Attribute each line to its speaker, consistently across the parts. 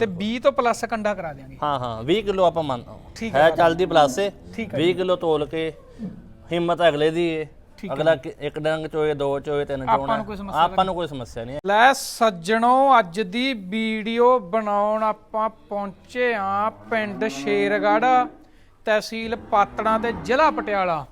Speaker 1: ਤੇ 20 ਤੋਂ ਪਲੱਸ ਕੰਡਾ ਕਰਾ ਦਿਆਂਗੇ।
Speaker 2: ਹਾਂ ਹਾਂ 20 ਕਿਲੋ ਆਪਾਂ ਮੰਨ
Speaker 1: ਠੀਕ
Speaker 2: ਹੈ ਚੱਲਦੀ ਪਲੱਸ ਏ
Speaker 1: ਠੀਕ
Speaker 2: 20 ਕਿਲੋ ਤੋਲ ਕੇ ਹਿੰਮਤ ਅਗਲੇ ਦੀ ਏ। ਅਗਲਾ ਇੱਕ ਡੰਗ ਚੋਏ ਦੋ ਚੋਏ ਤਿੰਨ ਚੋਣਾ ਆਪਾਂ ਨੂੰ ਕੋਈ ਸਮੱਸਿਆ ਨਹੀਂ।
Speaker 1: ਲੈ ਸੱਜਣੋ ਅੱਜ ਦੀ ਵੀਡੀਓ ਬਣਾਉਣ ਆਪਾਂ ਪਹੁੰਚੇ ਆ ਪਿੰਡ ਸ਼ੇਰਗੜ੍ਹ ਤਹਿਸੀਲ ਪਾਤੜਾਂ ਤੇ ਜ਼ਿਲ੍ਹਾ ਪਟਿਆਲਾ।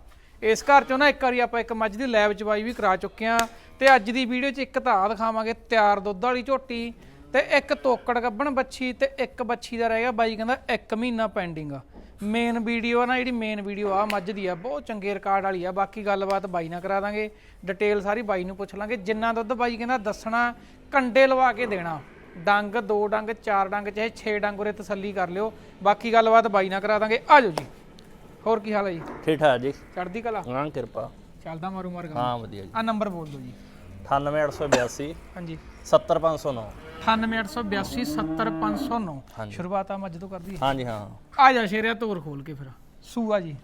Speaker 1: ਇਸ ਘਰ ਚੋਂ ਨਾ ਇੱਕ ਵਾਰੀ ਆਪਾਂ ਇੱਕ ਮੱਝ ਦੀ ਲੈਬ ਚਵਾਈ ਵੀ ਕਰਾ ਚੁੱਕੇ ਆ ਤੇ ਅੱਜ ਦੀ ਵੀਡੀਓ 'ਚ ਇੱਕ ਧਾ ਦਿਖਾਵਾਂਗੇ ਤਿਆਰ ਦੁੱਧ ਵਾਲੀ ਝੋਟੀ। ਤੇ ਇੱਕ ਤੋਕੜ ਗੱਬਣ ਬੱਚੀ ਤੇ ਇੱਕ ਬੱਚੀ ਦਾ ਰਹਿ ਗਿਆ ਬਾਈ ਕਹਿੰਦਾ 1 ਮਹੀਨਾ ਪੈਂਡਿੰਗ ਆ। ਮੇਨ ਵੀਡੀਓ ਆ ਨਾ ਜਿਹੜੀ ਮੇਨ ਵੀਡੀਓ ਆ ਮੱਝ ਦੀ ਆ ਬਹੁਤ ਚੰਗੇ ਰਿਕਾਰਡ ਵਾਲੀ ਆ। ਬਾਕੀ ਗੱਲਬਾਤ ਬਾਈ ਨਾਲ ਕਰਾ ਦਾਂਗੇ ਡਿਟੇਲ ਸਾਰੀ ਬਾਈ ਨੂੰ ਪੁੱਛ ਲਾਂਗੇ। ਜਿੰਨਾ ਦੁੱਧ ਬਾਈ ਕਹਿੰਦਾ ਦੱਸਣਾ ਕੰਡੇ ਲਵਾ ਕੇ ਦੇਣਾ। ਡੰਗ ਦੋ ਡੰਗ ਚਾਰ ਡੰਗ ਚਾਹੇ 6 ਡੰਗ ਉਰੇ ਤਸੱਲੀ ਕਰ ਲਿਓ। ਬਾਕੀ ਗੱਲਬਾਤ ਬਾਈ ਨਾਲ ਕਰਾ ਦਾਂਗੇ। ਆ ਜਾਓ ਜੀ। ਹੋਰ ਕੀ ਹਾਲ ਹੈ ਜੀ?
Speaker 2: ਠੀਕ ਠਾਕ ਜੀ।
Speaker 1: ਚੜ੍ਹਦੀ ਕਲਾ?
Speaker 2: ਹਾਂ ਕਿਰਪਾ।
Speaker 1: ਚੱਲਦਾ ਮਾਰੂ ਮਾਰ ਗਾ
Speaker 2: ਹਾਂ ਵਧੀਆ ਜੀ।
Speaker 1: ਆ ਨੰਬਰ ਬੋਲ ਦਿਓ ਜੀ।
Speaker 2: 98882
Speaker 1: ਹਾਂਜੀ।
Speaker 2: 70509
Speaker 1: 98882 70509
Speaker 2: ਹਾਂਜੀ।
Speaker 1: ਸ਼ੁਰੂਆਤ ਆ ਮੱਝ ਤੋਂ ਕਰਦੀ ਹੈ
Speaker 2: ਹਾਂਜੀ ਹਾਂ।
Speaker 1: ਆ ਜਾ ਸ਼ੇਰਿਆ ਤੋਰ ਖੋਲ ਕੇ ਫਿਰ। ਸੂਆ ਜੀ।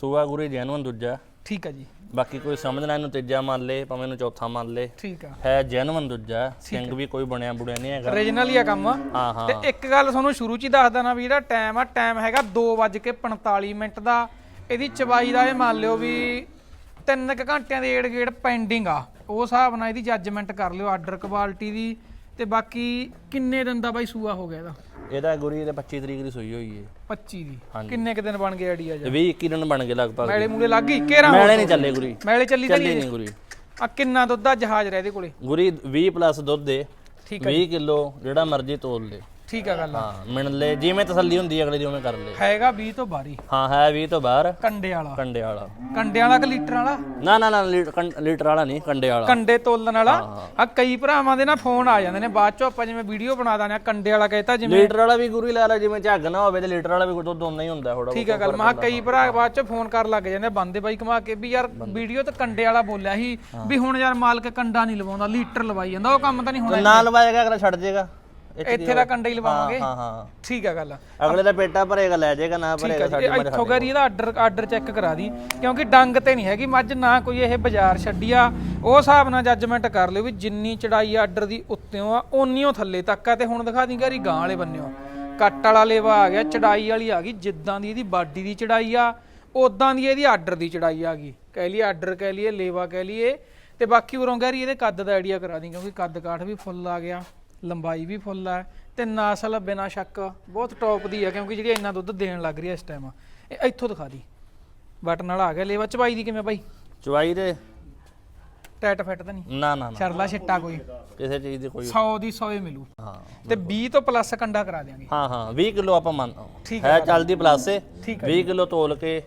Speaker 2: ਸੂਆ ਗੁਰੀ ਜੈਨੂਨ ਦੂਜਾ।
Speaker 1: ਠੀਕ ਆ ਜੀ।
Speaker 2: ਬਾਕੀ ਕੋਈ ਸਮਝਣਾ ਇਹਨੂੰ ਤੀਜਾ ਮੰਨ ਲੇ ਭਾਵੇਂ ਇਹਨੂੰ ਚੌਥਾ ਮੰਨ ਲੇ।
Speaker 1: ਠੀਕ ਆ।
Speaker 2: ਹੈ ਜੈਨੂਨ ਦੂਜਾ। ਸਿੰਘ ਵੀ ਕੋਈ ਬਣਿਆ ਬੁੜਿਆ ਨਹੀਂ ਹੈਗਾ।
Speaker 1: ਓਰੀਜਨਲ ਹੀ ਆ ਕੰਮ।
Speaker 2: ਹਾਂ ਹਾਂ।
Speaker 1: ਤੇ ਇੱਕ ਗੱਲ ਤੁਹਾਨੂੰ ਸ਼ੁਰੂ ਚ ਹੀ ਦੱਸਦਾ ਨਾ ਵੀ ਜਿਹੜਾ ਟਾਈਮ ਆ ਟਾਈਮ ਹੈਗਾ 2:45 ਮਿੰਟ ਦਾ। ਇਹਦੀ ਚਬਾਈ ਦਾ ਇਹ ਮੰਨ ਲਿਓ ਵੀ 3 ਘੰਟਿਆਂ ਦੇ ਏੜ ਗੇੜ ਪੈਂਡਿੰਗ ਆ। ਉਹ ਹਿਸਾਬ ਨਾਲ ਇਹਦੀ ਜੱਜਮੈਂਟ ਕਰ ਲਿਓ ਆਰਡਰ ਕੁਆਲਿਟੀ ਦੀ। ਤੇ ਬਾਕੀ ਕਿੰਨੇ ਦਿਨ ਦਾ ਬਾਈ ਸੂਆ ਹੋ ਗਿਆ ਇਹਦਾ?
Speaker 2: ਇਹਦਾ ਗੁਰੀ ਦੇ 25 ਤਰੀਕ ਦੀ ਸੂਈ ਹੋਈ ਹੈ
Speaker 1: 25 ਦੀ। ਕਿੰਨੇ ਕ ਦਿਨ ਬਣ ਗਏ ਆਈਡੀਆ
Speaker 2: ਤੇ 20 21 ਦਿਨ ਬਣ ਗਏ ਲਗਭਗ।
Speaker 1: ਮੈਲੇ ਮੂਲੇ ਲੱਗ ਗਈ? ਕੇਰਾ
Speaker 2: ਮੈਲੇ ਨਹੀਂ ਚੱਲੇ ਗੁਰੀ।
Speaker 1: ਮੈਲੇ ਚੱਲੀ ਤਾਂ
Speaker 2: ਚੱਲੇ
Speaker 1: ਨਹੀਂ
Speaker 2: ਨਹੀਂ ਗੁਰੀ।
Speaker 1: ਆ ਕਿੰਨਾ ਦੁੱਧ ਦਾ ਜਹਾਜ਼ ਰਹਿ ਇਹਦੇ ਕੋਲੇ?
Speaker 2: ਗੁਰੀ 20 ਪਲੱਸ ਦੁੱਧ ਦੇ
Speaker 1: ਠੀਕ
Speaker 2: 20 ਕਿਲੋ ਜਿਹੜਾ ਮਰਜ਼ੀ ਤੋਲ ਲੈ
Speaker 1: ਠੀਕ ਆ ਗੱਲ
Speaker 2: ਹਾਂ ਮਿਣ ਲੈ ਜਿਵੇਂ ਤਸੱਲੀ ਹੁੰਦੀ ਹੈ ਅਗਲੇ ਦੀ ਉਵੇਂ ਕਰ ਲੈ।
Speaker 1: ਹੈਗਾ 20 ਤੋਂ ਬਾਰੀ
Speaker 2: ਹਾਂ। ਹੈ 20 ਤੋਂ ਬਾਹਰ।
Speaker 1: ਕੰਡੇ ਵਾਲਾ।
Speaker 2: ਕੰਡੇ ਵਾਲਾ।
Speaker 1: ਕੰਡੇ ਵਾਲਾ ਕਿ ਲੀਟਰ ਵਾਲਾ?
Speaker 2: ਨਾ ਨਾ ਨਾ ਲੀਟ- ਕੰਡ- ਲੀਟਰ ਵਾਲਾ ਨਹੀਂ ਕੰਡੇ ਵਾਲਾ।
Speaker 1: ਕੰਡੇ ਤੋਲਣ ਵਾਲਾ। ਆ ਕਈ ਭਰਾਵਾਂ ਦੇ ਨਾ ਫੋਨ ਆ ਜਾਂਦੇ ਨੇ ਬਾਅਦ ਚੋਂ ਆਪਾਂ ਜਿਵੇਂ ਵੀਡੀਓ ਬਣਾ ਦਾਂਗੇ ਕੰਡੇ ਵਾਲਾ ਕਹਿਤਾ ਜਿਵੇਂ।
Speaker 2: ਲੀਟਰ ਵਾਲਾ ਵੀ ਗੁਰੀ ਲੈ ਲੈ ਜਿਵੇਂ ਝੱਗ ਨਾ ਹੋਵੇ ਤੇ ਲੀਟਰ ਵਾਲਾ ਵੀ ਦੁੱਧ ਉਨਾ ਹੀ ਹੁੰਦਾ ਥੋੜਾ
Speaker 1: ਠੀਕ ਆ ਗੱਲ ਮੈਂ ਕਈ ਭਰਾ ਬਾਅਦ ਚੋਂ ਫੋਨ ਕਰਨ ਲੱਗ ਜਾਂਦੇ ਬੰਦੇ ਬਾਈ ਕਮਾ ਕੇ ਵੀ ਯਾਰ ਵੀਡੀਓ ਤੇ ਕੰਡੇ ਵਾਲਾ ਬੋਲਿਆ ਸੀ ਵੀ ਹੁਣ ਯਾਰ ਮਾਲਕ ਕੰਡਾ ਨਹੀਂ ਲਵਾਉਂਦਾ ਲੀਟਰ ਲਵਾਈ ਜਾਂਦਾ ਉਹ ਕੰਮ ਤਾਂ ਨਹੀਂ ਹੋਣਾ
Speaker 2: ਨਾ ਲਵਾਏਗਾ ਅਗਲਾ ਛੱਡ 'ਚ
Speaker 1: ਇੱਥੇ ਦਾ ਕੰਡਾ ਹੀ ਲਵਾਵਾਂਗੇ।
Speaker 2: ਹਾਂ ਹਾਂ
Speaker 1: ਠੀਕ ਆ ਗੱਲ।
Speaker 2: ਅਗਲੇ ਦਾ ਪੇਟਾ ਭਰੇਗਾ ਲੈ ਜਾਏਗਾ ਨਾ ਭਰੇਗਾ ਸਾਡੇ
Speaker 1: ਇਹ ਇੱਥੋਂ ਕਰੀ ਇਹਦਾ ਆਰਡਰ ਆਰਡਰ ਚੈੱਕ ਕਰਾ ਦੀ। ਕਿਉਂਕਿ ਡੰਗ ਤੇ ਨਹੀਂ ਹੈਗੀ ਮੱਝ ਨਾ ਕੋਈ ਇਹ ਬਾਜ਼ਾਰ ਛੱਡੀ ਆ। ਉਹ ਹਿਸਾਬ ਨਾਲ ਜੱਜਮੈਂਟ ਕਰ ਲਿਓ ਵੀ ਜਿੰਨੀ ਚੜਾਈ ਆਰਡਰ ਦੀ ਉੱਤੇੋਂ ਆ ਓਨੀਓ ਥੱਲੇ ਤੱਕ ਆ। ਤੇ ਹੁਣ ਦਿਖਾ ਦੀ ਘਰੀ ਗਾਂ ਵਾਲੇ ਬੰਨਿਓ। ਕੱਟ ਵਾਲਾ ਲੇਵਾ ਆ ਗਿਆ ਚੜਾਈ ਵਾਲੀ ਆ ਗਈ। ਜਿੱਦਾਂ ਦੀ ਇਹਦੀ ਬਾਡੀ ਦੀ ਚੜਾਈ ਆ ਉਦਾਂ ਦੀ ਇਹਦੀ ਆਰਡਰ ਦੀ ਚੜਾਈ ਆ ਗਈ। ਕਹਿ ਲਈਏ ਆਰਡਰ ਕਹਿ ਲਈਏ ਲੇਵਾ ਕਹਿ ਲਈਏ। ਤੇ ਬਾਕੀ ਉਰੋਂ ਗੈਰੀ ਇਹਦੇ ਕੱਦ ਦਾ ਆਈਡੀਆ ਕਰਾ ਦੀ ਕਿਉਂਕਿ ਕੱਦ ਕਾਠ ਵੀ ਫੁੱਲ ਆ ਗਿਆ। ਲੰਬਾਈ ਵੀ ਫੁੱਲ ਆ ਤੇ ਨਸਲ ਬਿਨਾ ਸ਼ੱਕ ਬਹੁਤ ਟੌਪ ਦੀ ਆ ਕਿਉਂਕਿ ਜਿਹੜੀ ਇੰਨਾ ਦੁੱਧ ਦੇਣ ਲੱਗ ਰਹੀ ਹੈ ਇਸ ਟਾਈਮ ਇਹ ਇੱਥੋਂ ਦਿਖਾ ਦੀ। ਬਟਨ ਵਾਲਾ ਆ ਗਿਆ ਲੇਵਾ ਚਬਾਈ ਦੀ ਕਿਵੇਂ ਬਾਈ?
Speaker 2: ਚਵਾਈ ਦੇ?
Speaker 1: ਟੈਟ ਫਿੱਟ ਤਾਂ ਨਹੀਂ?
Speaker 2: ਨਾ ਨਾ ਨਾ।
Speaker 1: ਛਿੱਟਾ ਕੋਈ।
Speaker 2: ਕਿਸੇ ਚੀਜ਼ ਦੀ ਕੋਈ
Speaker 1: 100 ਦੀ 100 ਹੀ ਮਿਲੂ।
Speaker 2: ਹਾਂ
Speaker 1: ਤੇ 20 ਤੋਂ ਪਲੱਸ ਕੰਡਾ ਕਰਾ ਦਿਆਂਗੇ।
Speaker 2: ਹਾਂ ਹਾਂ 20 ਕਿਲੋ ਆਪਾਂ ਮੰਨ ਹੈ ਚੱਲਦੀ ਪਲੱਸ ਏ।
Speaker 1: ਠੀਕ
Speaker 2: 20 ਕਿਲੋ ਤੋਲ ਕੇ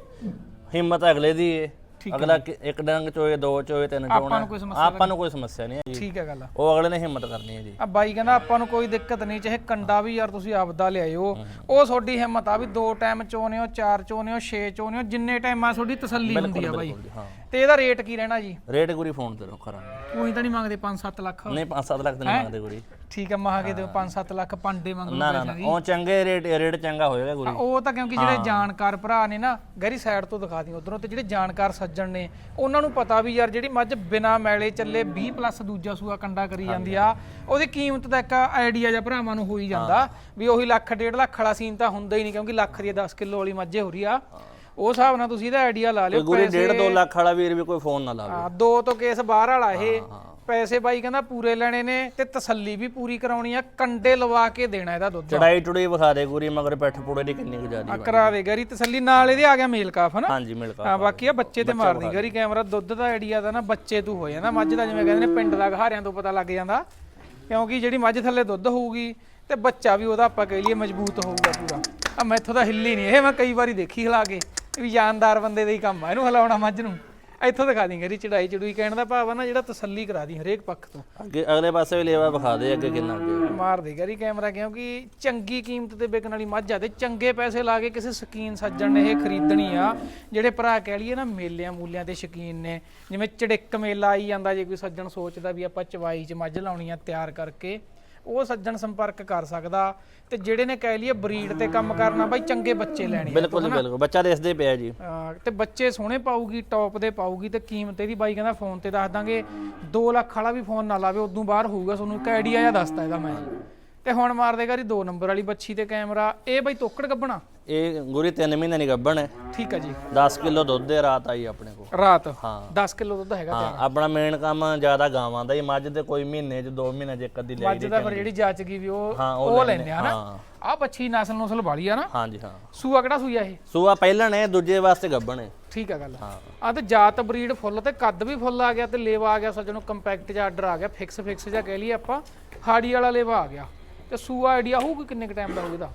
Speaker 2: ਹਿੰਮਤ ਅਗਲੇ ਦੀ ਏ। ਅਗਲਾ ਕਿ- ਇੱਕ ਡੰਗ ਚੋਏ ਦੋ ਚੋਏ ਤਿੰਨ ਚੋਣਾ।
Speaker 1: ਨੂੰ ਕੋਈ ਸਮੱਸਿਆ
Speaker 2: ਆਪਾਂ ਨੂੰ ਕੋਈ ਸਮੱਸਿਆ ਨਹੀਂ ਹੈ ਜੀ।
Speaker 1: ਠੀਕ ਹੈ ਗੱਲ
Speaker 2: ਉਹ ਅਗਲੇ ਨੇ ਹਿੰਮਤ ਕਰਨੀ ਹੈ ਜੀ।
Speaker 1: ਆ ਬਾਈ ਕਹਿੰਦਾ ਆਪਾਂ ਨੂੰ ਕੋਈ ਦਿੱਕਤ ਨਹੀਂ ਚਾਹੇ ਕੰਡਾ ਵੀ ਯਾਰ ਤੁਸੀਂ ਆਪਦਾ ਲਿਆਇਓ। ਉਹ ਤੁਹਾਡੀ ਹਿੰਮਤ ਆ ਵੀ ਦੋ ਟਾਈਮ ਚੋਨੇ ਹੋ ਚਾਰ ਚੋਨੇ ਹੋ ਛੇ ਚੋਨੇ ਹੋ ਜਿੰਨੇ ਟਾਈਮਾਂ ਤੁਹਾਡੀ ਤਸੱਲੀ ਹੁੰਦੀ ਆ ਬਾਈ।
Speaker 2: ਹਾਂ।
Speaker 1: ਤੇ ਇਹਦਾ ਰੇਟ ਕੀ ਰਹਿਣਾ ਜੀ?
Speaker 2: ਰੇਟ ਗੁਰੀ ਫੋਨ ਤੇ ਕਰਾਂਗੇ
Speaker 1: ਕੋਈ ਤਾਂ ਨਹੀਂ ਮੰਗਦੇ 5-7 ਲੱਖ।
Speaker 2: ਨਹੀਂ 5-7 ਲੱਖ ਦੇ ਨਹੀਂ ਮੰਗਦੇ ਗੁਰੀ।
Speaker 1: ਠੀਕ ਹੈ ਮਹਾਗੇ ਦੇ 5-7 ਲੱਖ ਪਾਂਡੇ ਮੰਗੋ
Speaker 2: ਨਾ ਨਾ ਨਾ ਉਹ ਚੰਗੇ ਰੇਟ ਰੇਟ ਚੰਗਾ ਹੋਏਗਾ ਗੁਰੀ
Speaker 1: ਉਹ ਤਾਂ ਕਿਉਂਕਿ ਜਿਹੜੇ ਜਾਣਕਾਰ ਭਰਾ ਨੇ ਨਾ ਗਹਿਰੀ ਸਾਈਡ ਤੋਂ ਦਿਖਾ ਦੀ ਉਧਰੋਂ ਤੇ ਜਿਹੜੇ ਜਾਣਕਾਰ ਸੱਜਣ ਨੇ ਉਹਨਾਂ ਨੂੰ ਪਤਾ ਵੀ ਯਾਰ ਜਿਹੜੀ ਮੱਝ ਬਿਨਾ ਮੈਲੇ ਚੱਲੇ 20 ਪਲੱਸ ਦੂਜਾ ਸੂਆ ਕੰਡਾ ਕਰੀ ਜਾਂਦੀ ਆ ਉਹਦੀ ਕੀਮਤ ਦਾ ਇੱਕ ਆਈਡੀਆ ਜਾਂ ਭਰਾਵਾਂ ਨੂੰ ਹੋ ਹੀ। ਜਾਂਦਾ ਵੀ ਉਹੀ ਲੱਖ ਡੇਢ ਲੱਖ ਵਾਲਾ ਸੀਨ ਤਾਂ ਹੁੰਦਾ ਹੀ ਨਹੀਂ ਕਿਉਂਕਿ ਲੱਖ ਦੀ 10 ਕਿਲੋ ਵਾਲੀ ਮੱਝੇ ਹੋ ਰਹੀ ਆ। ਉਹ ਹਿਸਾਬ ਨਾਲ ਤੁਸੀਂ ਇਹਦਾ ਆਈਡੀਆ ਲਾ ਲਿਓ
Speaker 2: ਗੁਰੀ 1.5 2 ਲੱਖ ਵਾਲਾ ਵੀਰ ਵੀ ਕੋਈ ਫੋਨ ਨਾ ਲਾਵੇ
Speaker 1: ਹਾਂ, ਦੋ ਤੋਂ ਕੇਸ ਬਾਹਰ ਵਾਲਾ ਇਹ। ਪੈਸੇ ਬਾਈ ਕਹਿੰਦਾ ਪੂਰੇ ਲੈਣੇ ਨੇ ਤੇ ਤਸੱਲੀ ਵੀ ਪੂਰੀ ਕਰਾਉਣੀ ਆ ਕੰਡੇ ਲਵਾ ਕੇ ਦੇਣਾ ਇਹਦਾ ਦੁੱਧ।
Speaker 2: ਚੜਾਈ ਟੁੜੀ ਵਿਖਾ ਦੇ ਗੁਰੀ ਮਗਰ ਪੈਠ ਪੂੜੇ ਦੀ ਕਿੰਨੀ ਗੁਜ਼ਾਰੀ
Speaker 1: ਆ ਕਰਾਵੇ ਗਰੀ ਤਸੱਲੀ ਨਾਲ ਇਹਦੇ ਆ ਗਿਆ ਮੇਲ ਕਾਫ ਹਨਾ?
Speaker 2: ਹਾਂਜੀ ਮਿਲ ਕਾ
Speaker 1: ਹਾਂ ਬਾਕੀ ਆ ਬੱਚੇ ਤੇ ਮਾਰਦੀ ਗਰੀ ਕੈਮਰਾ ਦੁੱਧ ਦਾ ਆਈਡੀਆ ਦਾ ਨਾ ਬੱਚੇ ਤੋਂ ਹੋ ਜਾਂਦਾ ਮੱਝ ਦਾ ਜਿਵੇਂ ਕਹਿੰਦੇ ਨੇ ਪਿੰਡ ਦਾ ਘਹਾਰਿਆਂ ਤੋਂ ਪਤਾ ਲੱਗ ਜਾਂਦਾ। ਕਿਉਂਕਿ ਜਿਹੜੀ ਮੱਝ ਥੱਲੇ ਦੁੱਧ ਹੋਊਗੀ ਤੇ ਬੱਚਾ ਵੀ ਉਹਦਾ ਆਪਾਂ ਕਹਿ ਲਈਏ ਮਜ਼ਬੂਤ ਹੋਊਗਾ ਪੂਰਾ। ਆ ਮੈਥੋਂ ਤਾਂ ਹਿੱਲੀ ਨਹੀਂ ਇਹ ਮੈਂ ਕਈ ਵਾਰੀ ਦੇਖੀ ਹਿਲਾ ਕੇ ਇਹ ਵੀ ਜਾਨਦਾਰ ਬੰਦੇ ਦਾ ਹੀ ਕੰਮ ਆ ਇਹਨੂੰ ਹਿਲਾਉਣਾ ਮੱਝ ਨੂੰ। ਇੱਥੋਂ ਦਿਖਾ ਦੀ ਗਰੀ ਚੜਾਈ ਚੜੂਈ ਕਹਿਣ ਦਾ ਭਾਵ ਆ ਨਾ ਜਿਹੜਾ ਤਸੱਲੀ ਕਰਾ ਦੀ ਹਰੇਕ ਪੱਖ ਤੋਂ।
Speaker 2: ਅੱਗੇ ਅਗਲੇ ਪਾਸੇ ਵੀ ਲੇਵਾ ਵਿਖਾ ਦੇ ਅੱਗੇ ਕਿੰਨਾ ਅੱਗੇ
Speaker 1: ਮਾਰ ਦੇ ਗਰੀ ਕੈਮਰਾ ਕਿਉਂਕਿ ਚੰਗੀ ਕੀਮਤ ਤੇ ਵਿਕਣ ਵਾਲੀ ਮੱਝ ਆ ਤੇ ਚੰਗੇ ਪੈਸੇ ਲਾ ਕੇ ਕਿਸੇ ਸ਼ਕੀਨ ਸੱਜਣ ਨੇ ਇਹ ਖਰੀਦਣੀ ਆ। ਜਿਹੜੇ ਭਰਾ ਕਹਿ ਲਈਏ ਨਾ ਮੇਲਿਆਂ ਮੂਲਿਆਂ ਦੇ ਸ਼ਕੀਨ ਨੇ ਜਿਵੇਂ ਚੜਿੱਕ ਮੇਲਾ ਆਈ ਜਾਂਦਾ ਜੇ ਕੋਈ ਸੱਜਣ ਸੋਚਦਾ ਵੀ ਆਪਾਂ ਚਵਾਈ 'ਚ ਮੱਝ ਲਾਉਣੀ ਆ ਤਿਆਰ ਕਰਕੇ। ਉਹ ਸੱਜਣ ਸੰਪਰਕ ਕਰ ਸਕਦਾ ਤੇ ਜਿਹੜੇ ਨੇ ਕਹਿ ਲਈਏ ਬਰੀਡ ਤੇ ਕੰਮ ਕਰਨਾ ਬਾਈ ਚੰਗੇ ਬੱਚੇ ਲੈਣੇ ਆ
Speaker 2: ਬਿਲਕੁਲ ਜੀ, ਬਿਲਕੁਲ। ਬੱਚਾ ਦੇਖਦੇ ਪਿਆ ਜੀ।
Speaker 1: ਅਹ ਤੇ ਬੱਚੇ ਸੋਹਣੇ ਪਾਊਗੀ ਟੌਪ ਦੇ ਪਾਊਗੀ ਤੇ ਕੀਮਤ ਇਹਦੀ ਬਾਈ ਕਹਿੰਦਾ ਫੋਨ ਤੇ ਦੱਸ ਦਾਂਗੇ। 2 ਲੱਖ ਵਾਲਾ ਵੀ ਫੋਨ ਨਾ ਲਾਵੇ ਉਦੋਂ ਬਾਹਰ ਹੋਊਗਾ ਤੁਹਾਨੂੰ ਇੱਕ ਆਈਡੀਆ ਦੱਸਤਾ ਇਹਦਾ ਮੈਂ। ਤੇ ਹੁਣ ਮਾਰ ਦੇਗਾ ਜੀ 2 ਨੰਬਰ ਵਾਲੀ ਬੱਚੀ ਤੇ ਕੈਮਰਾ। ਇਹ ਬਈ ਤੋਕੜ ਗੱਬਣਾ।
Speaker 2: ਇਹ ਗੁਰੀ 3 ਮਹੀਨੇ ਦੀ ਗੱਭਣ ਹੈ।
Speaker 1: ਠੀਕ ਆ ਜੀ।
Speaker 2: 10 ਕਿਲੋ ਦੁੱਧ ਦੇ ਰਾਤ ਆਈ ਆਪਣੇ ਕੋਲ।
Speaker 1: ਰਾਤ?
Speaker 2: ਹਾਂ।
Speaker 1: 10 ਕਿਲੋ ਦੁੱਧ ਹੈਗਾ
Speaker 2: ਹਾਂ ਆਪਣਾ ਮੇਨ ਕੰਮ ਜ਼ਿਆਦਾ ਗਾਵਾਂ ਦਾ ਹੀ। ਮੱਝ ਤੇ ਕੋਈ ਮਹੀਨੇ ਚ 2 ਮਹੀਨੇ ਚ ਇੱਕ ਅੱਧੀ ਲੈ
Speaker 1: ਮੱਝ ਦਾ ਫਿਰ ਜਿਹੜੀ ਜੱਚ ਗਈ ਵੀ ਉਹ
Speaker 2: ਹਾਂ, ਉਹ ਲੈਂਦੇ
Speaker 1: ਆ ਨਾ।
Speaker 2: ਹਾਂ।
Speaker 1: ਆ ਬੱਚੀ ਨਸਲ ਨਸਲ ਵਾਲੀ ਆ ਨਾ।
Speaker 2: ਹਾਂਜੀ ਹਾਂ।
Speaker 1: ਸੂਆ ਕਿਹੜਾ ਸੂਆ ਇਹ?
Speaker 2: ਸੂਆ ਪਹਿਲਣ ਹੈ ਦੂਜੇ ਵਾਸਤੇ ਗੱਭਣ ਹੈ।
Speaker 1: ਠੀਕ ਆ ਗੱਲ।
Speaker 2: ਹਾਂ।
Speaker 1: ਆ ਤੇ ਜਾਤ ਬਰੀਡ ਫੁੱਲ ਤੇ ਕੱਦ ਵੀ ਫੁੱਲ ਆ ਗਿਆ ਤੇ ਲੇਵਾ ਆ ਗਿਆ ਸੱਜਣੋ ਕੰਪੈਕਟ ਜਿਹਾ ਆਰਡਰ ਆ ਗਿਆ। ਫਿਕਸ ਫਿਕਸ ਜਿਹਾ ਕਹਿ ਲਈਏ ਆਪਾਂ। ਹਾੜੀ ਵਾਲਾ ਲੇਵਾ ਆ ਗਿਆ। ਤੇ ਸੂਆ ਆਈਡੀਆ ਹੋਊਗਾ ਕਿੰਨੇ ਕ ਟਾਈਮ ਦਾ ਹੋਊਗਾ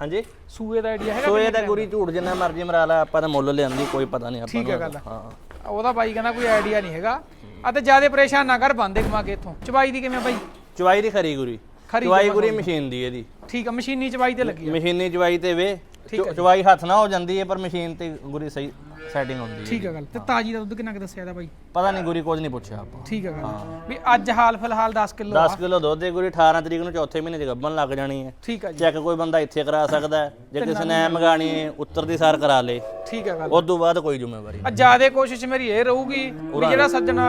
Speaker 2: ਹਾਂਜੀ।
Speaker 1: ਸੂਏ ਦਾ ਆਈਡੀਆ ਹੈਗਾ
Speaker 2: ਸੋਏ ਦਾ ਗੁਰੀ ਝੂਠ ਜਿੰਨਾ ਮਰਜ਼ੀ ਮਰਾ ਲਾ ਆਪਾਂ ਤਾਂ ਮੁੱਲ ਲਿਆਂਦੀ ਕੋਈ ਪਤਾ ਨਹੀਂ ਆਪਾਂ
Speaker 1: ਠੀਕ ਹੈ ਗੱਲ।
Speaker 2: ਹਾਂ।
Speaker 1: ਉਹਦਾ ਬਾਈ ਕਹਿੰਦਾ ਕੋਈ ਆਈਡੀਆ ਨਹੀਂ ਹੈਗਾ। ਆ ਤੇ ਜ਼ਿਆਦਾ ਪਰੇਸ਼ਾਨ ਨਾ ਕਰ ਬੰਦੇ ਕਮਾ ਕੇ ਇੱਥੋਂ। ਚਵਾਈ ਦੀ ਕਿਵੇਂ ਬਾਈ?
Speaker 2: ਚਵਾਈ ਦੀ ਖਰੀ ਗੁਰੀ।
Speaker 1: ਖਰੀ
Speaker 2: ਚਵਾਈ ਗੁਰੀ ਮਸ਼ੀਨ ਦੀ ਇਹਦੀ।
Speaker 1: ਠੀਕ ਆ ਮਸ਼ੀਨੀ ਚਵਾਈ ਤੇ ਲੱਗੀ ਆ।
Speaker 2: ਮਸ਼ੀਨੀ ਚਵਾਈ ਤੇ ਵੇ। ਚਵਾਈ ਹੱਥ ਨਾਲ ਹੋ ਜਾਂਦੀ ਹੈ ਪਰ ਮਸ਼ੀਨ ਤੇ ਗੁਰੀ ਸਹੀ ਸੈਟਿੰਗ ਹੁੰਦੀ ਹੈ
Speaker 1: ਠੀਕ ਆ ਗੱਲ। ਤੇ ਤਾਜੀ ਦਾ ਦੁੱਧ ਕਿੰਨਾ ਕੁ ਦੱਸਿਆ ਦਾ ਬਾਈ?
Speaker 2: ਪਤਾ ਨਹੀਂ ਗੁਰੀ ਕੁਝ ਨਹੀਂ ਪੁੱਛਿਆ ਆਪਾਂ।
Speaker 1: ਠੀਕ ਆ ਗੱਲ। ਵੀ ਅੱਜ ਹਾਲ ਫਿਲਹਾਲ 10 ਕਿਲੋ
Speaker 2: 10 ਕਿਲੋ ਦੁੱਧ ਦੇ ਗੁਰੀ 18 ਤਰੀਕ ਨੂੰ ਚੌਥੇ ਮਹੀਨੇ ਚ ਗੱਭਣ ਲੱਗ ਜਾਣੀ ਹੈ
Speaker 1: ਠੀਕ ਆ ਜੀ।
Speaker 2: ਚੈੱਕ ਕੋਈ ਬੰਦਾ ਇੱਥੇ ਕਰਾ ਸਕਦਾ ਹੈ ਜੇ ਕਿਸੇ ਨੇ ਮੰਗਾਣੀ ਹੈ ਉੱਤਰ ਦੀ ਸਾਰ ਕਰਾ ਲੇ।
Speaker 1: ਠੀਕ ਆ ਗੱਲ।
Speaker 2: ਉਸ ਤੋਂ ਬਾਅਦ ਕੋਈ ਜ਼ਿੰਮੇਵਾਰੀ
Speaker 1: ਜਿਆਦੇ ਕੋਸ਼ਿਸ਼ ਮੇਰੀ ਇਹ ਰਹੂਗੀ ਵੀ ਜਿਹੜਾ ਸੱਜਣਾ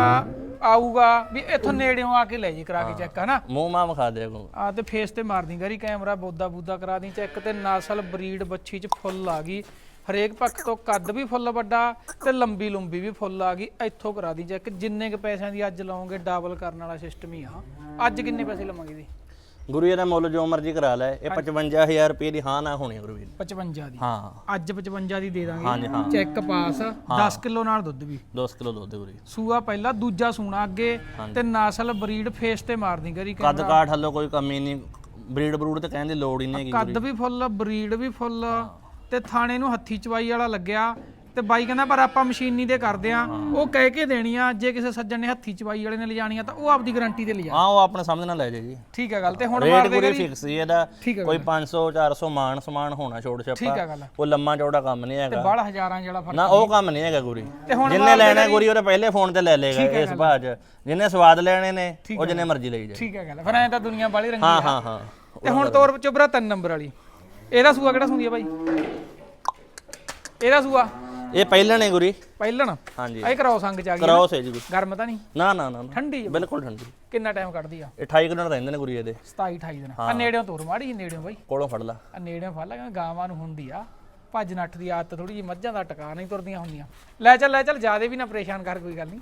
Speaker 1: ਆਊਗਾ ਵੀ ਇੱਥੋਂ ਨੇੜਿਓਂ ਆ ਕੇ ਲੈ ਜੀ ਕਰਾ ਕੇ ਚੈੱਕ ਹਨਾ?
Speaker 2: ਮੂੰਹ ਮਾਂ ਵਿਖਾ ਦੇ ਕੋ
Speaker 1: ਆ ਤੇ ਫੇਸ ਤੇ ਮਾਰ ਦੀ ਗਰੀ ਕੈਮਰਾ ਬੋਦਾ ਬੂਦਾ ਕਰਾ ਦੀ ਚੈੱਕ ਤੇ ਨਸਲ ਬਰੀਡ ਬੱਚੀ ਚ ਫੁੱਲ ਆ ਗਈ। ਹਰੇਕ ਪੱਖ ਤੋਂ ਕੱਦ ਵੀ ਫੁੱਲ ਵੱਡਾ ਤੇ ਲੰਬੀ ਲੰਬੀ ਵੀ ਫੁੱਲ ਆ ਗਈ ਇੱਥੋਂ ਕਰਾ ਦੀ ਚੈੱਕ। ਜਿੰਨੇ ਕ ਪੈਸਿਆਂ ਦੀ ਅੱਜ ਲਾਓਗੇ ਡਬਲ ਕਰਨ ਵਾਲਾ ਸਿਸਟਮ ਹੀ ਆ। ਅੱਜ ਕਿੰਨੇ ਪੈਸੇ ਲਵਾਂਗੇ ਦੀ
Speaker 2: ਗੁਰੂ ਇਹਦਾ ਮੁੱਲ ਜੋ ਮਰਜ਼ੀ ਕਰਾ ਲੈ ਇਹ 55000 ਰੁਪਏ ਦੀ ਹਾਂ ਨਾ ਹੋਣੀ ਗੁਰੂ ਜੀ
Speaker 1: 55 ਦੀ।
Speaker 2: ਹਾਂ।
Speaker 1: ਅੱਜ 55 ਦੀ ਦੇ ਦਾਂਗੇ।
Speaker 2: ਹਾਂ।
Speaker 1: ਚੈੱਕ ਪਾਸ 10 ਕਿਲੋ ਨਾਲ ਦੁੱਧ ਵੀ।
Speaker 2: 10 ਕਿਲੋ ਦੁੱਧ ਗੁਰੂ
Speaker 1: ਸੂਆ ਪਹਿਲਾ ਦੂਜਾ ਸੂਣਾ ਅੱਗੇ ਤੇ ਨਸਲ ਬਰੀਡ ਫੇਸ ਤੇ ਮਾਰਦੀ ਗਰੀ
Speaker 2: ਕੱਦ ਕਾਠ ਹੱਲੋ ਕੋਈ ਕਮੀ ਨਹੀਂ ਬਰੀਡ ਬਰੂਡ ਤੇ ਕਹਿਣ ਦੀ ਲੋੜ ਹੀ ਨਹੀਂ ਹੈਗੀ
Speaker 1: ਕੱਦ ਵੀ ਫੁੱਲ ਬਰੀਡ ਵੀ ਫੁੱਲ ਤੇ ਥਾਣੇ ਨੂੰ ਹੱਥੀ ਚਵਾਈ ਵਾਲਾ ਲੱਗਿਆ। ਤੇ ਬਾਈ ਕਹਿੰਦਾ ਪਰ ਆਪਾਂ ਮਸ਼ੀਨੀ ਦੇ ਕਰਦੇ ਆ। ਉਹ ਕਹਿ ਕੇ ਦੇਣੀ ਆ ਜੇ ਕਿਸੇ ਸੱਜਣ ਨੇ ਹੱਥੀ ਚਵਾਈ ਵਾਲੇ ਨੇ ਲਿਜਾਣੀ ਆ ਤਾਂ ਉਹ ਆਪਦੀ ਗਾਰੰਟੀ ਤੇ ਲਿਜਾ।
Speaker 2: ਹਾਂ ਉਹ ਆਪਣੇ ਸਮਝ ਨਾਲ ਲੈ ਜਾਏ ਜੀ।
Speaker 1: ਠੀਕ ਆ ਗੱਲ ਤੇ ਹੁਣ
Speaker 2: ਰੇਟ
Speaker 1: ਮਾਰ ਦੇ
Speaker 2: ਫਿਕਸ ਹੀ ਇਹਦਾ
Speaker 1: ਠੀਕ ਆ
Speaker 2: ਕੋਈ 500 400 ਮਾਨ ਸਮਾਨ ਹੋਣਾ ਛੋੜ
Speaker 1: ਠੀਕ
Speaker 2: ਛੱਪਾ।
Speaker 1: ਆ ਗੱਲ।
Speaker 2: ਉਹ ਲੰਮਾ ਚੌੜਾ ਕੰਮ ਨਹੀਂ ਹੈਗਾ।
Speaker 1: ਬਾਹਲਾ ਹਜ਼ਾਰਾਂ ਜਿਹੜਾ ਫ਼ਰਕ
Speaker 2: ਨਾ ਉਹ ਕੰਮ ਨਹੀਂ ਹੈਗਾ ਗੁਰੀ।
Speaker 1: ਤੇ ਹੁਣ
Speaker 2: ਜਿੰਨੇ ਲੈਣਾ ਗੁਰੀ ਉਹਦੇ ਪਹਿਲੇ ਫੋਨ ਤੇ ਲੈ ਲੇਗਾ ਇਸ ਭਾਜ ਜਿੰਨੇ ਸਵਾਦ ਲੈਣੇ ਨੇ ਉਹ ਜਿੰਨੇ ਮਰਜ਼ੀ ਲਈ ਜਾਏ
Speaker 1: ਠੀਕ ਆ ਗੱਲ। ਫਿਰ ਐ ਤਾਂ ਦੁਨੀਆ ਬਾਲੀ ਰੰਗੀ
Speaker 2: ਹਾਂ ਹਾਂ ਹਾਂ।
Speaker 1: ਤੇ ਹੁਣ ਤੋਰ ਚੁਬਰਾ ਤਿੰਨ ਨੰਬਰ ਵਾਲੀ। ਇਹਦਾ ਸੂਆ ਕਿਹੜਾ ਸੁੰਦੀ ਆ ਬਾਈ? ਇਹਦਾ ਸੂਆ।
Speaker 2: ਇਹ ਪਹਿਲਾਂ ਨੇ ਗੁਰੀ।
Speaker 1: ਪਹਿਲਣ?
Speaker 2: ਹਾਂਜੀ।
Speaker 1: ਇਹ ਕਰਾਓ ਸੰਗ ਚ ਆ ਗਈ
Speaker 2: ਕਰਾਓ ਸੇ ਜੀ ਗੁਰੀ।
Speaker 1: ਗਰਮ ਤਾਂ ਨਹੀਂ?
Speaker 2: ਨਾ ਨਾ ਨਾ ਨਾ।
Speaker 1: ਠੰਡੀ ਆ।
Speaker 2: ਬਿਲਕੁਲ ਠੰਡੀ।
Speaker 1: ਕਿੰਨਾ ਟਾਈਮ ਕੱਢਦੀ ਆ?
Speaker 2: ਇਹ 28 ਕਿਲੋ ਰਹਿੰਦੇ ਨੇ ਗੁਰੀ ਇਹਦੇ।
Speaker 1: 27 28 ਦਿਨ। ਆ ਨੇੜਿਓਂ ਤੋਰ ਮਾੜੀ ਜੀ ਨੇੜਿਓਂ ਬਾਈ।
Speaker 2: ਕੋਲੋਂ ਫੜ ਲਾ।
Speaker 1: ਆ ਨੇੜਿਓਂ ਫੜ ਲਾ ਕਹਿੰਦਾ ਗਾਵਾਂ ਨੂੰ ਹੁੰਦੀ ਆ। ਭੱਜ ਨੱਠ ਦੀ ਆਦਤ ਥੋੜੀ ਜੀ ਮੱਝਾਂ ਦਾ ਟਿਕਾ ਨਹੀਂ ਤੁਰਦੀਆਂ ਹੁੰਦੀਆਂ। ਲੈ ਚੱਲ ਲੈ ਚੱਲ ਜਿਆਦੇ ਵੀ ਨਾ ਪਰੇਸ਼ਾਨ ਕਰ ਕੋਈ ਗੱਲ ਨਹੀਂ।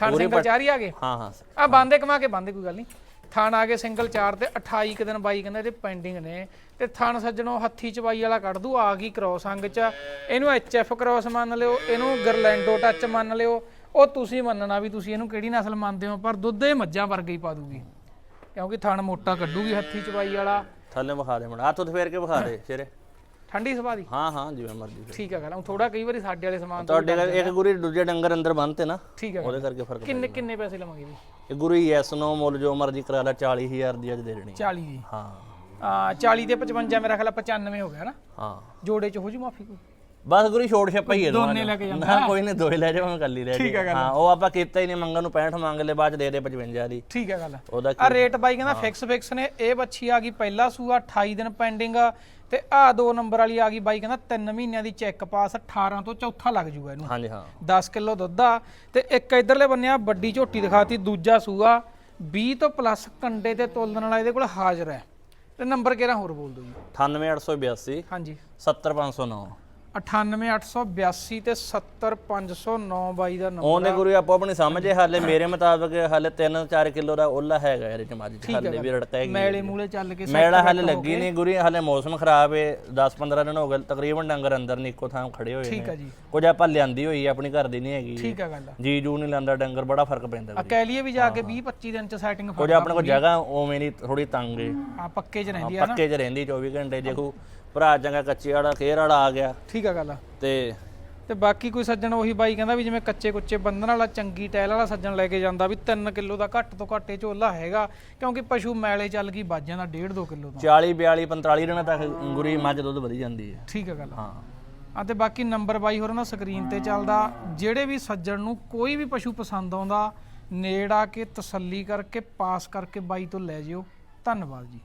Speaker 1: ਥਣ ਸਿੰਗਲ ਚਾਰ ਹੀ ਆ ਗਏ।
Speaker 2: ਹਾਂ ਹਾਂ।
Speaker 1: ਆ ਬੰਦੇ ਕਮਾ ਕੇ ਬੰਦੇ ਕੋਈ ਗੱਲ ਨਹੀਂ। ਥਣ ਆ ਗਏ ਸਿੰਗਲ ਚਾਰ ਤੇ 28 ਕੁ ਦਿਨ ਬਾਈ ਕਹਿੰਦਾ ਇਹਦੇ ਪੈਂਡਿੰਗ ਨੇ। ਤੇ ਥਣ ਸੱਜਣੋਂ ਹੱਥੀ ਚਵਾਈ ਵਾਲਾ ਕੱਢ ਦੂ, ਆ ਗਈ ਕ੍ਰੋਸ ਅੰਗ ਚ। ਇਹਨੂੰ ਐਚਐਫ ਕ੍ਰੋਸ ਮੰਨ ਲਿਓ, ਇਹਨੂੰ ਗਰਲੈਂਡੋ ਟੱਚ ਮੰਨ ਲਿਓ। ਉਹ ਤੁਸੀਂ ਮੰਨਣਾ ਵੀ ਤੁਸੀਂ ਇਹਨੂੰ ਕਿਹੜੀ ਨਸਲ ਮੰਨਦੇ ਹੋ, ਪਰ ਦੁੱਧ ਇਹ ਮੱਝਾਂ ਵਰਗਾ ਹੀ ਪਾ ਦੂਗੀ। ਕਿਉਂਕਿ ਥਣ ਮੋਟਾ ਕੱਢੂਗੀ ਹੱਥੀ ਚਵਾਈ ਵਾਲਾ।
Speaker 2: ਥੱਲੇ ਵਿਖਾ ਦੇ ਮੜਾ ਹੱਥ ਉੱਤੇ ਫੇਰ ਕੇ ਵਿਖਾ ਦੇ, ਸ਼ੇਰੇ।
Speaker 1: ਠੰਡੀ ਸੁਭਾਅ ਦੀ?
Speaker 2: ਹਾਂ ਹਾਂ ਜਿਵੇਂ ਮਰਜ਼ੀ
Speaker 1: ਠੀਕ ਆ ਗੱਲ ਥੋੜਾ ਕਈ ਵਾਰੀ ਸਾਡੇ ਵਾਲੇ ਸਮਾਨ ਤੋਂ
Speaker 2: ਤੁਹਾਡੇ ਘਰ ਇੱਕ ਗੁਰੀ ਦੂਜੇ ਡੰਗਰ ਅੰਦਰ ਬੰਨਤੇ ਨਾ
Speaker 1: ਠੀਕ ਗੱਲ।
Speaker 2: ਉਹਦੇ ਕਰਕੇ ਫ਼ਰਕ
Speaker 1: ਕਿੰਨੇ ਕਿੰਨੇ ਪੈਸੇ ਲਵਾਂਗੇ ਜੀ?
Speaker 2: ਇਹ ਗੁਰੀ ਯੈਸ ਨੋ ਮੁੱਲ ਜੋ ਮਰਜ਼ੀ ਕਰਾ ਲੈ 40000 ਦੀ ਅੱਜ ਦੇ ਦੇਣੀ
Speaker 1: 40 ਦੀ?
Speaker 2: ਹਾਂ।
Speaker 1: ਆ 40 ਤੇ 55 ਮੇਰਾ ਖਿਆਲ ਆ 95 ਹੋ ਗਿਆ ਨਾ?
Speaker 2: ਹਾਂ।
Speaker 1: ਜੋੜੇ ਚ ਹੋ ਜੂ ਮਾਫੀ ਕੋਈ?
Speaker 2: ਬਸ ਗੁਰੀ ਛੋੜ ਛੱਪਾ ਹੀ ਹੈ
Speaker 1: ਦੋਨੇ। ਲੈ ਕੇ
Speaker 2: ਨਾ ਕੋਈ ਨਹੀਂ ਦੋਏ ਲੈ ਜਾਵਾਂ ਕੱਲੀ ਰਹਿ
Speaker 1: ਠੀਕ
Speaker 2: ਹਾਂ ਉਹ ਆਪਾਂ ਕੀਤਾ ਹੀ ਨਹੀਂ ਮੰਗਣ ਨੂੰ 65 ਮੰਗ ਲੈ ਬਾਅਦ ਦੇ ਦੇ 55 ਦੀ।
Speaker 1: ਠੀਕ ਹੈ ਗੱਲ
Speaker 2: ਉਹਦਾ
Speaker 1: ਆ ਰੇਟ ਬਾਈ ਕਹਿੰਦਾ ਫਿਕਸ ਫਿਕਸ ਨੇ ਇਹ ਬੱਚੀ ਆ ਗਈ ਪਹਿਲਾ ਸੂਆ 28 ਦਿਨ ਪੈਂਡਿੰਗ ਤੇ ਆ ਦੋ ਨੰਬਰ ਵਾਲੀ ਆ ਗਈ ਬਾਈ ਕਹਿੰਦਾ 3 ਮਹੀਨਿਆਂ ਦੀ ਚੈੱਕ ਪਾਸ 18 ਤੋਂ ਚੌਥਾ ਲੱਗ ਜੂਗਾ ਇਹਨੂੰ।
Speaker 2: ਹਾਂਜੀ ਹਾਂ।
Speaker 1: 10 ਕਿਲੋ ਦੁੱਧ ਆ। ਤੇ ਇੱਕ ਇਧਰਲੇ ਬੰਨੇ ਆ ਵੱਡੀ ਝੋਟੀ ਦਿਖਾਤੀ ਦੂਜਾ ਸੂਆ। 20 ਤੋਂ ਪਲੱਸ ਕੰਡੇ ਤੇ ਤੋਲਣ ਵਾਲਾ ਇਹਦੇ ਕੋਲ ਹਾਜ਼ਰ ਹੈ। ਤੇ ਨੰਬਰ ਕਿਹੜਾ ਹੋਰ ਬੋਲ ਦਿਓ ਜੀ।
Speaker 2: 98882
Speaker 1: ਹਾਂਜੀ।
Speaker 2: 70509
Speaker 1: 98882 ਤੇ 70509 ਬਾਈ ਦਾ ਨੰਬਰ
Speaker 2: ਉਹਨੇ ਗੁਰੂ ਆਪੋ ਆਪਣੀ ਸਮਝੇ ਹਾਲੇ ਮੇਰੇ ਮੁਤਾਬਕ ਹਾਲੇ 3-4 ਕਿਲੋ ਦਾ ਉਹਲਾ ਹੈਗਾ ਮੱਝ ਚ ਹਾਲੇ ਵੀ ਰੜਕਾ
Speaker 1: ਮੈਲੇ ਮੂਲੇ ਚੱਲ ਕੇ
Speaker 2: ਮੈਲਾ ਹਾਲੇ ਲੱਗੀ ਨਹੀਂ ਗੁਰੀ ਹਾਲੇ ਮੌਸਮ ਖਰਾਬ ਹੈ 10-15 ਦਿਨ ਹੋ ਗਏ ਤਕਰੀਬਨ ਡੰਗਰ ਅੰਦਰ ਨਹੀਂ ਇੱਕੋ ਥਾਂ ਖੜੇ ਹੋਏ
Speaker 1: ਠੀਕ ਆ ਜੀ।
Speaker 2: ਕੁਝ ਆਪਾਂ ਲਿਆਂਦੀ ਹੋਈ ਹੈ, ਆਪਣੀ ਘਰ ਦੀ ਨਹੀਂ ਹੈਗੀ।
Speaker 1: ਠੀਕ ਆ ਗੱਲ
Speaker 2: ਜੀ ਜੂ ਨਹੀਂ ਲੈਂਦਾ ਡੰਗਰ ਬੜਾ ਫ਼ਰਕ ਪੈਂਦਾ
Speaker 1: ਆ ਕਹਿ ਲਈਏ ਵੀ ਜਾ ਕੇ 20 25 ਦਿਨ ਚ ਸੈਟਿੰਗ
Speaker 2: ਕੁਝ ਆਪਣੇ ਕੋਲ ਜਗ੍ਹਾ ਉਵੇਂ ਦੀ ਥੋੜੀ ਤੰਗ ਹੈ
Speaker 1: ਆ ਪੱਕੇ ਚ ਰਹਿੰਦੀ ਆ ਨਾ।
Speaker 2: ਪੱਕੇ 'ਚ ਰਹਿੰਦੀ 24 ਘੰਟੇ ਕੋ ਭਰਾ ਚੰਗਾ ਕੱਚੇ ਵਾਲਾ ਖੇਰ ਵਾਲਾ ਆ ਗਿਆ।
Speaker 1: ਠੀਕ ਆ ਗੱਲ
Speaker 2: ਤੇ
Speaker 1: ਤੇ ਬਾਕੀ ਕੋਈ ਸੱਜਣ ਉਹੀ ਬਾਈ ਕਹਿੰਦਾ ਵੀ ਜਿਵੇਂ ਕੱਚੇ ਕੁੱਚੇ ਬੰਦਨ ਵਾਲਾ ਚੰਗੀ ਟੈਲ ਵਾਲਾ ਸੱਜਣ ਲੈ ਕੇ ਜਾਂਦਾ ਵੀ 3 ਕਿਲੋ ਦਾ ਘੱਟ ਤੋਂ ਘੱਟ ਇਹ ਝੋਲਾ ਹੈਗਾ ਕਿਉਂਕਿ ਪਸ਼ੂ ਮੈਲੇ ਚੱਲ ਗਈ ਵੱਜ ਜਾਂਦਾ 1.5 2 ਕਿਲੋ ਦਾ
Speaker 2: 40 42 45 ਦਿਨਾਂ ਤੱਕ ਗੁਰੀ ਮੱਝ ਦੁੱਧ ਵਧੀ ਜਾਂਦੀ ਹੈ।
Speaker 1: ਠੀਕ ਆ ਗੱਲ
Speaker 2: ਹਾਂ।
Speaker 1: ਆ ਤੇ ਬਾਕੀ ਨੰਬਰ ਬਾਈ ਹੋਰਾਂ ਦਾ ਸਕਰੀਨ ਤੇ ਚੱਲਦਾ ਜਿਹੜੇ ਵੀ ਸੱਜਣ ਨੂੰ ਕੋਈ ਵੀ ਪਸ਼ੂ ਪਸੰਦ ਆਉਂਦਾ ਨੇੜ ਆ ਕੇ ਤਸੱਲੀ ਕਰਕੇ ਪਾਸ ਕਰਕੇ ਬਾਈ ਤੋਂ ਲੈ ਜਿਓ। ਧੰਨਵਾਦ ਜੀ।